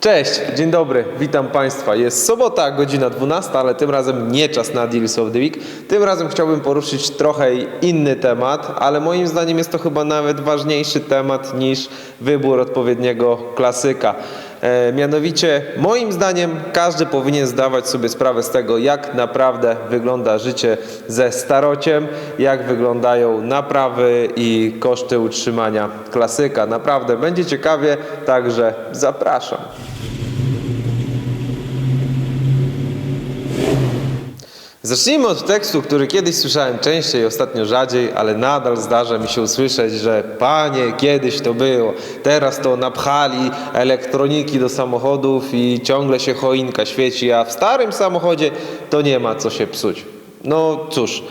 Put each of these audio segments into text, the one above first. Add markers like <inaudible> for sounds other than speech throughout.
Cześć, dzień dobry, witam Państwa. Jest sobota, godzina 12, ale tym razem nie czas na Deals of the Week. Tym razem chciałbym poruszyć trochę inny temat, ale moim zdaniem jest to chyba nawet ważniejszy temat niż wybór odpowiedniego klasyka. E, mianowicie, moim zdaniem, każdy powinien zdawać sobie sprawę z tego, jak naprawdę wygląda życie ze starociem, jak wyglądają naprawy i koszty utrzymania klasyka. Naprawdę będzie ciekawie, także zapraszam. Zacznijmy od tekstu, który kiedyś słyszałem częściej, ostatnio rzadziej, ale nadal zdarza mi się usłyszeć, że panie, kiedyś to było, teraz to napchali elektroniki do samochodów i ciągle się choinka świeci, a w starym samochodzie to nie ma co się psuć. No cóż,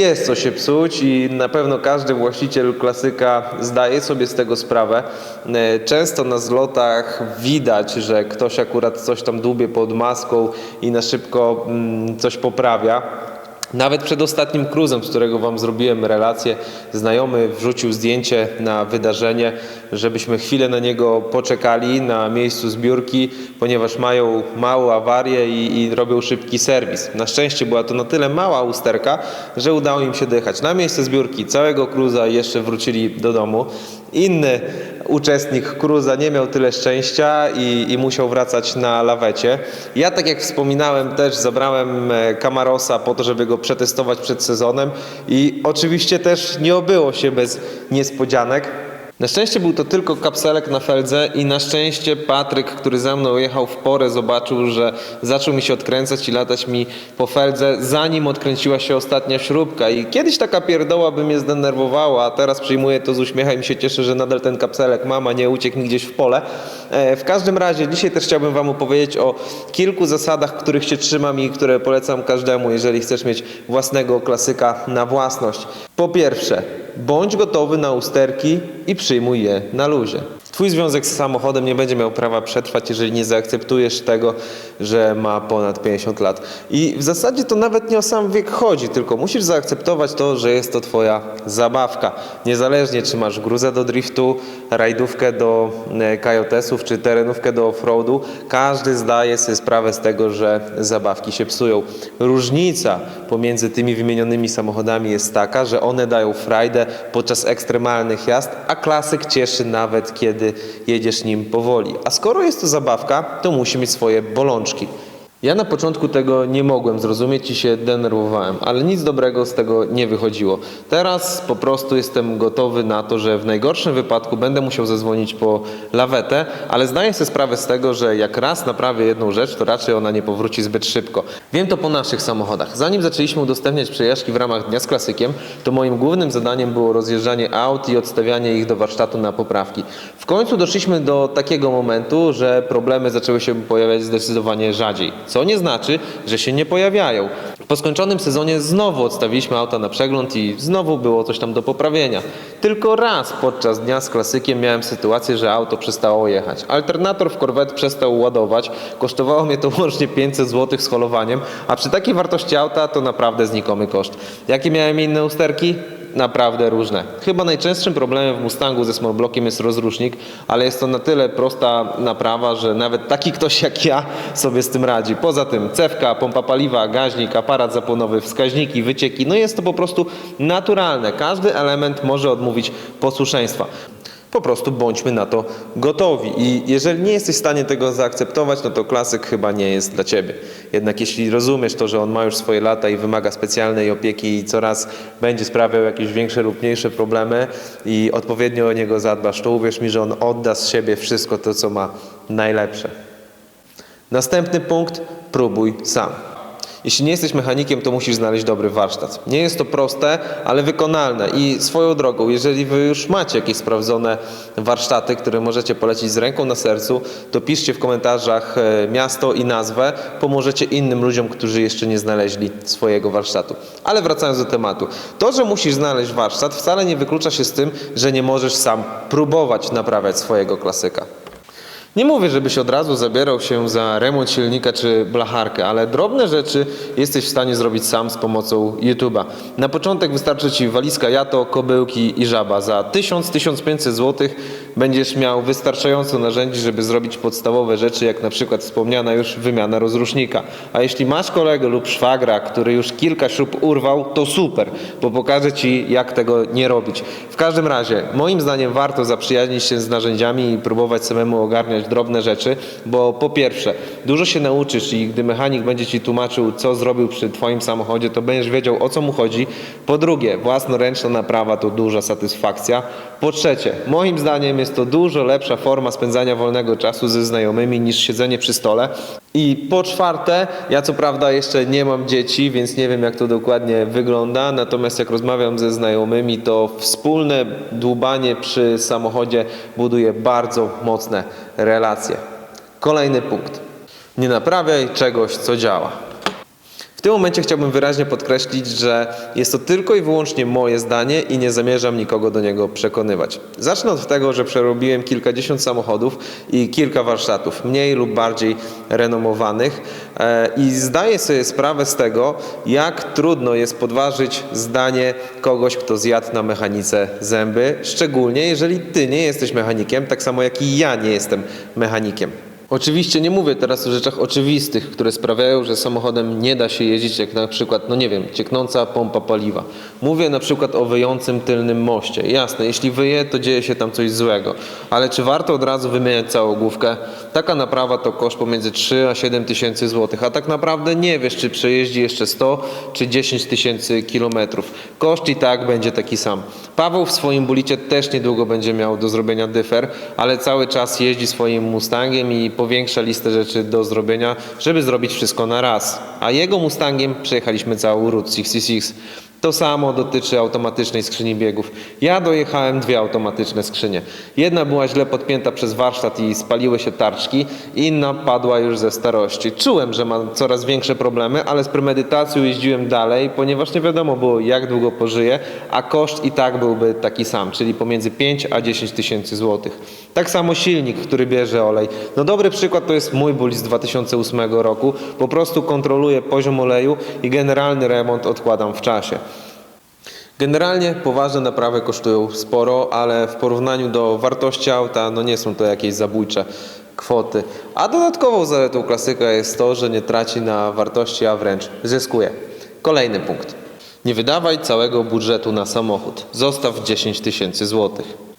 jest co się psuć i na pewno każdy właściciel klasyka zdaje sobie z tego sprawę. E, Często na zlotach widać, że ktoś akurat coś tam dłubie pod maską i na szybko mm, coś poprawia. Nawet przed ostatnim cruzem, z którego Wam zrobiłem relację, znajomy wrzucił zdjęcie na wydarzenie, żebyśmy chwilę na niego poczekali na miejscu zbiórki, ponieważ mają małą awarię i, i robią szybki serwis. Na szczęście była to na tyle mała usterka, że udało im się dojechać na miejsce zbiórki całego cruza i jeszcze wrócili do domu. Inny uczestnik cruza nie miał tyle szczęścia i, i musiał wracać na lawecie. Ja, tak jak wspominałem, też zabrałem e, Camarosa po to, żeby go przetestować przed sezonem i oczywiście też nie obyło się bez niespodzianek. Na szczęście był to tylko kapselek na feldze i na szczęście Patryk, który za mną jechał w porę, zobaczył, że zaczął mi się odkręcać i latać mi po feldze, zanim odkręciła się ostatnia śrubka. I kiedyś taka pierdoła by mnie zdenerwowała, a teraz przyjmuję to z uśmiechem i się cieszę, że nadal ten kapselek mam, a nie uciekł mi gdzieś w pole. E, W każdym razie dzisiaj też chciałbym Wam opowiedzieć o kilku zasadach, których się trzymam i które polecam każdemu, jeżeli chcesz mieć własnego klasyka na własność. Po pierwsze, bądź gotowy na usterki i przyjmuj je na luzie. Twój związek z samochodem nie będzie miał prawa przetrwać, jeżeli nie zaakceptujesz tego, że ma ponad 50 lat. I w zasadzie to nawet nie o sam wiek chodzi, tylko musisz zaakceptować to, że jest to Twoja zabawka. Niezależnie czy masz gruzę do driftu, rajdówkę do e, kajotesów, czy terenówkę do offroadu, każdy zdaje sobie sprawę z tego, że zabawki się psują. Różnica pomiędzy tymi wymienionymi samochodami jest taka, że one dają frajdę podczas ekstremalnych jazd, a klasyk cieszy nawet kiedy jedziesz nim powoli. A skoro jest to zabawka, to musi mieć swoje bolączki. Ja na początku tego nie mogłem zrozumieć i się denerwowałem, ale nic dobrego z tego nie wychodziło. Teraz po prostu jestem gotowy na to, że w najgorszym wypadku będę musiał zadzwonić po lawetę, ale zdaję sobie sprawę z tego, że jak raz naprawię jedną rzecz, to raczej ona nie powróci zbyt szybko. Wiem to po naszych samochodach. Zanim zaczęliśmy udostępniać przejażdżki w ramach Dnia z Klasykiem, to moim głównym zadaniem było rozjeżdżanie aut i odstawianie ich do warsztatu na poprawki. W końcu doszliśmy do takiego momentu, że problemy zaczęły się pojawiać zdecydowanie rzadziej. Co nie znaczy, że się nie pojawiają. Po skończonym sezonie znowu odstawiliśmy auta na przegląd i znowu było coś tam do poprawienia. Tylko raz podczas dnia z klasykiem miałem sytuację, że auto przestało jechać. Alternator w Corvette przestał ładować. Kosztowało mnie to <laughs> łącznie 500 zł z holowaniem, a przy takiej wartości auta to naprawdę znikomy koszt. Jakie miałem inne usterki? Naprawdę różne. Chyba najczęstszym problemem w Mustangu ze small jest rozrusznik, ale jest to na tyle prosta naprawa, że nawet taki ktoś jak ja sobie z tym radzi. Poza tym cewka, pompa paliwa, gaźnik, aparat zapłonowy, wskaźniki, wycieki, no jest to po prostu naturalne. Każdy element może odmówić posłuszeństwa. Po prostu bądźmy na to gotowi. I jeżeli nie jesteś w stanie tego zaakceptować, no to klasyk chyba nie jest dla ciebie. Jednak jeśli rozumiesz to, że on ma już swoje lata i wymaga specjalnej opieki i coraz będzie sprawiał jakieś większe lub mniejsze problemy i odpowiednio o niego zadbasz, to uwierz mi, że on odda z siebie wszystko to, co ma najlepsze. Następny punkt, próbuj sam. Jeśli nie jesteś mechanikiem, to musisz znaleźć dobry warsztat. Nie jest to proste, ale wykonalne. I swoją drogą, jeżeli wy już macie jakieś sprawdzone warsztaty, które możecie polecić z ręką na sercu, to piszcie w komentarzach e, miasto i nazwę. Pomożecie innym ludziom, którzy jeszcze nie znaleźli swojego warsztatu. Ale wracając do tematu. To, że musisz znaleźć warsztat, wcale nie wyklucza się z tym, że nie możesz sam próbować naprawiać swojego klasyka. Nie mówię, żebyś od razu zabierał się za remont silnika czy blacharkę, ale drobne rzeczy jesteś w stanie zrobić sam z pomocą YouTube'a. Na początek wystarczy Ci walizka jato, kobyłki i żaba. Za 1000-1500 zł Będziesz miał wystarczająco narzędzi, żeby zrobić podstawowe rzeczy, jak na przykład wspomniana już wymiana rozrusznika. A jeśli masz kolegę lub szwagra, który już kilka śrub urwał, to super, bo pokażę Ci, jak tego nie robić. W każdym razie, moim zdaniem warto zaprzyjaźnić się z narzędziami i próbować samemu ogarniać drobne rzeczy, bo po pierwsze, dużo się nauczysz i gdy mechanik będzie Ci tłumaczył, co zrobił przy Twoim samochodzie, to będziesz wiedział, o co mu chodzi. Po drugie, własnoręczna naprawa to duża satysfakcja. Po trzecie, moim zdaniem jest to dużo lepsza forma spędzania wolnego czasu ze znajomymi niż siedzenie przy stole. I po czwarte, ja co prawda jeszcze nie mam dzieci, więc nie wiem jak to dokładnie wygląda, natomiast jak rozmawiam ze znajomymi, to wspólne dłubanie przy samochodzie buduje bardzo mocne relacje. Kolejny punkt. Nie naprawiaj czegoś, co działa. Tym momencie chciałbym wyraźnie podkreślić, że jest to tylko i wyłącznie moje zdanie i nie zamierzam nikogo do niego przekonywać. Zacznę od tego, że przerobiłem kilkadziesiąt samochodów i kilka warsztatów, mniej lub bardziej renomowanych e, i zdaję sobie sprawę z tego, jak trudno jest podważyć zdanie kogoś, kto zjadł na mechanice zęby, szczególnie jeżeli ty nie jesteś mechanikiem, tak samo jak i ja nie jestem mechanikiem. Oczywiście nie mówię teraz o rzeczach oczywistych, które sprawiają, że samochodem nie da się jeździć, jak na przykład, no nie wiem, cieknąca pompa paliwa. Mówię na przykład o wyjącym tylnym moście. Jasne, jeśli wyje, to dzieje się tam coś złego. Ale czy warto od razu wymieniać całą główkę? Taka naprawa to koszt pomiędzy 3 a 7 tysięcy złotych, a tak naprawdę nie wiesz, czy przejeździ jeszcze 100 czy 10 tysięcy kilometrów. Koszt i tak będzie taki sam. Paweł w swoim bulicie też niedługo będzie miał do zrobienia dyfer, ale cały czas jeździ swoim Mustangiem i powiększa listę rzeczy do zrobienia, żeby zrobić wszystko na raz. A jego Mustangiem przejechaliśmy całą Route 66. To samo dotyczy automatycznej skrzyni biegów. Ja dojechałem dwie automatyczne skrzynie. Jedna była źle podpięta przez warsztat i spaliły się tarczki, inna padła już ze starości. Czułem, że mam coraz większe problemy, ale z premedytacją jeździłem dalej, ponieważ nie wiadomo było jak długo pożyję, a koszt i tak byłby taki sam, czyli pomiędzy 5 a 10 tysięcy złotych. Tak samo silnik, który bierze olej. No dobry przykład to jest mój ból z 2008 roku. Po prostu kontroluję poziom oleju i generalny remont odkładam w czasie. Generalnie poważne naprawy kosztują sporo, ale w porównaniu do wartości auta no nie są to jakieś zabójcze kwoty. A dodatkową zaletą klasyka jest to, że nie traci na wartości, a wręcz zyskuje. Kolejny punkt. Nie wydawaj całego budżetu na samochód. Zostaw 10 tysięcy złotych.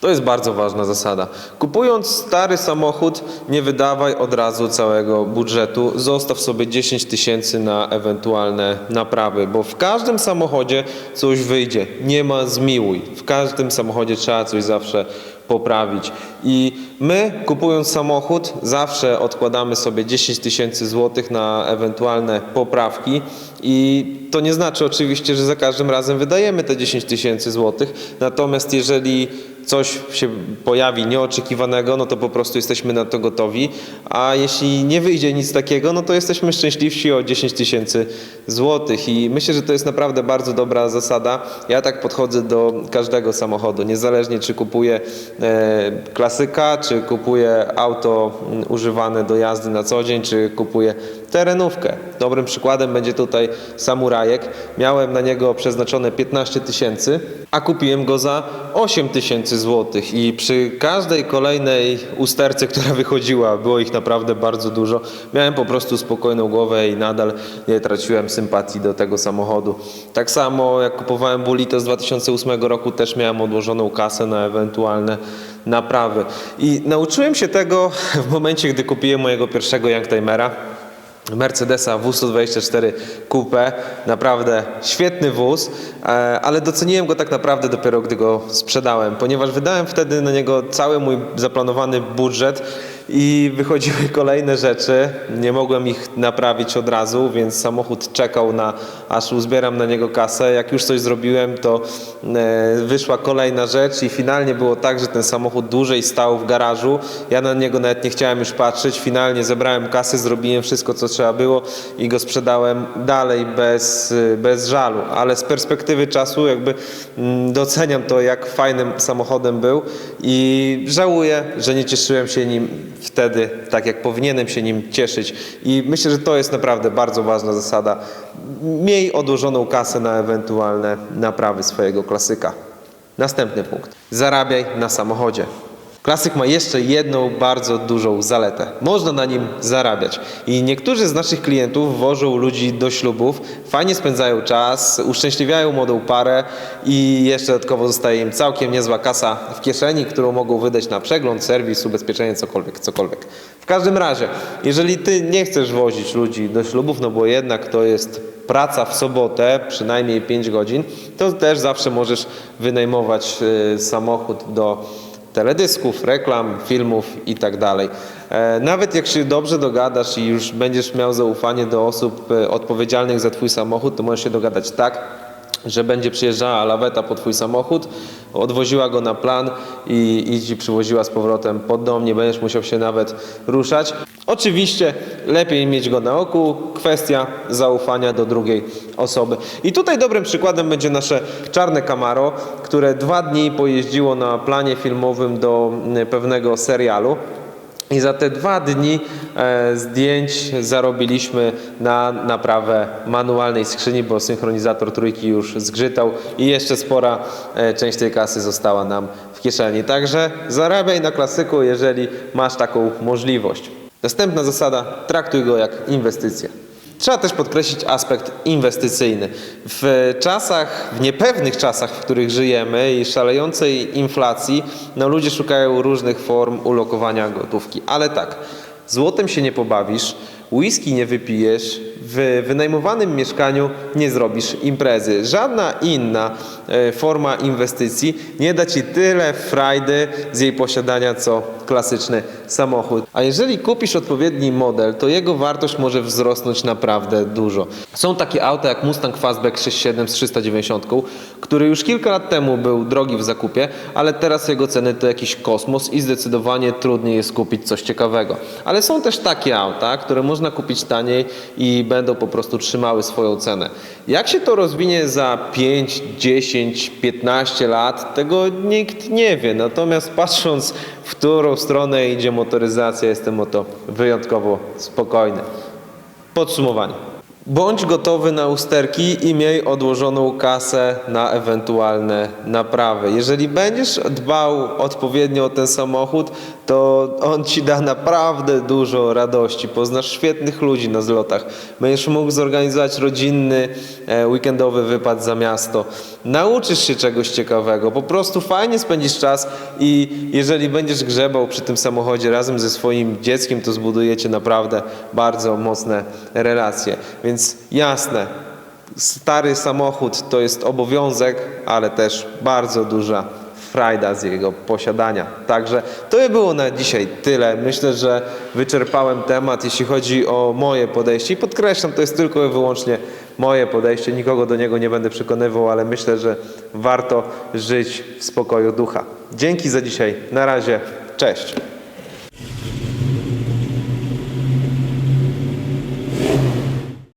To jest bardzo ważna zasada. Kupując stary samochód, nie wydawaj od razu całego budżetu. Zostaw sobie 10 tysięcy na ewentualne naprawy, bo w każdym samochodzie coś wyjdzie. Nie ma zmiłuj. W każdym samochodzie trzeba coś zawsze poprawić. I my, kupując samochód, zawsze odkładamy sobie 10 tysięcy złotych na ewentualne poprawki. I to nie znaczy oczywiście, że za każdym razem wydajemy te 10 tysięcy złotych. Natomiast jeżeli coś się pojawi nieoczekiwanego, no to po prostu jesteśmy na to gotowi. A jeśli nie wyjdzie nic takiego, no to jesteśmy szczęśliwsi o 10 tysięcy złotych. I myślę, że to jest naprawdę bardzo dobra zasada. Ja tak podchodzę do każdego samochodu, niezależnie czy kupuję e, klasyka, czy kupuję auto mm, używane do jazdy na co dzień, czy kupuję terenówkę. Dobrym przykładem będzie tutaj samurajek. Miałem na niego przeznaczone 15 tysięcy, a kupiłem go za 8 tysięcy złotych i przy każdej kolejnej usterce, która wychodziła, było ich naprawdę bardzo dużo, miałem po prostu spokojną głowę i nadal nie traciłem sympatii do tego samochodu. Tak samo jak kupowałem Bulito z 2008 roku, też miałem odłożoną kasę na ewentualne naprawy. I nauczyłem się tego w momencie, gdy kupiłem mojego pierwszego Youngtimera. Mercedesa W124 Coupe, naprawdę świetny wóz, e, ale doceniłem go tak naprawdę dopiero gdy go sprzedałem, ponieważ wydałem wtedy na niego cały mój zaplanowany budżet i wychodziły <laughs> kolejne rzeczy, nie mogłem ich naprawić od razu, więc samochód czekał na aż uzbieram na niego kasę. Jak już coś zrobiłem, to e, wyszła kolejna rzecz i finalnie było tak, że ten samochód dłużej stał w garażu. Ja na niego nawet nie chciałem już patrzeć. Finalnie zebrałem kasę, zrobiłem wszystko, co trzeba było i go sprzedałem dalej bez, bez żalu. Ale z perspektywy czasu jakby mm, doceniam to, jak fajnym samochodem był i żałuję, że nie cieszyłem się nim wtedy tak, jak powinienem się nim cieszyć. I myślę, że to jest naprawdę bardzo ważna zasada. Miej odłożoną kasę na ewentualne naprawy swojego klasyka. Następny punkt. Zarabiaj na samochodzie. Klasyk ma jeszcze jedną bardzo dużą zaletę. Można na nim zarabiać. I niektórzy z naszych klientów wożą ludzi do ślubów, fajnie spędzają czas, uszczęśliwiają młodą parę i jeszcze dodatkowo zostaje im całkiem niezła kasa w kieszeni, którą mogą wydać na przegląd, serwis, ubezpieczenie, cokolwiek, cokolwiek. W każdym razie, jeżeli ty nie chcesz wozić ludzi do ślubów, no bo jednak to jest praca w sobotę, przynajmniej 5 godzin, to też zawsze możesz wynajmować y, samochód do teledysków, reklam, filmów i tak dalej. E, Nawet jak się dobrze dogadasz i już będziesz miał zaufanie do osób e, odpowiedzialnych za twój samochód, to możesz się dogadać tak, że będzie przyjeżdżała laweta po twój samochód, odwoziła go na plan i, i ci przywoziła z powrotem pod dom, nie będziesz musiał się nawet ruszać. Oczywiście lepiej mieć go na oku, kwestia zaufania do drugiej osoby. I tutaj dobrym przykładem będzie nasze czarne Camaro, które dwa dni pojeździło na planie filmowym do mm, pewnego serialu. I za te dwa dni e, zdjęć zarobiliśmy na naprawę manualnej skrzyni, bo synchronizator trójki już zgrzytał i jeszcze spora e, część tej kasy została nam w kieszeni. Także zarabiaj na klasyku, jeżeli masz taką możliwość. Następna zasada, traktuj go jak inwestycję. Trzeba też podkreślić aspekt inwestycyjny. W czasach, w niepewnych czasach, w których żyjemy i szalejącej inflacji, no ludzie szukają różnych form ulokowania gotówki. Ale tak, złotem się nie pobawisz, whisky nie wypijesz, w wynajmowanym mieszkaniu nie zrobisz imprezy. Żadna inna e, forma inwestycji nie da ci tyle frajdy z jej posiadania, co klasyczny samochód. A jeżeli kupisz odpowiedni model, to jego wartość może wzrosnąć naprawdę dużo. Są takie auta jak Mustang Fastback 67 z 390, który już kilka lat temu był drogi w zakupie, ale teraz jego ceny to jakiś kosmos i zdecydowanie trudniej jest kupić coś ciekawego. Ale są też takie auta, które można kupić taniej i będą po prostu trzymały swoją cenę. Jak się to rozwinie za 5, 10, 15 lat, tego nikt nie wie. Natomiast patrząc, w którą stronę idzie motoryzacja, jestem o to wyjątkowo spokojny. Podsumowanie. Bądź gotowy na usterki i miej odłożoną kasę na ewentualne naprawy. Jeżeli będziesz dbał odpowiednio o ten samochód, to on ci da naprawdę dużo radości. Poznasz świetnych ludzi na zlotach. Będziesz mógł zorganizować rodzinny, e, weekendowy wypad za miasto. Nauczysz się czegoś ciekawego. Po prostu fajnie spędzisz czas i jeżeli będziesz grzebał przy tym samochodzie razem ze swoim dzieckiem, to zbudujecie naprawdę bardzo mocne relacje. Więc jasne, stary samochód to jest obowiązek, ale też bardzo duża frajda z jego posiadania. Także to by było na dzisiaj tyle. Myślę, że wyczerpałem temat, jeśli chodzi o moje podejście. I podkreślam, to jest tylko i wyłącznie moje podejście. Nikogo do niego nie będę przekonywał, ale myślę, że warto żyć w spokoju ducha. Dzięki za dzisiaj. Na razie. Cześć.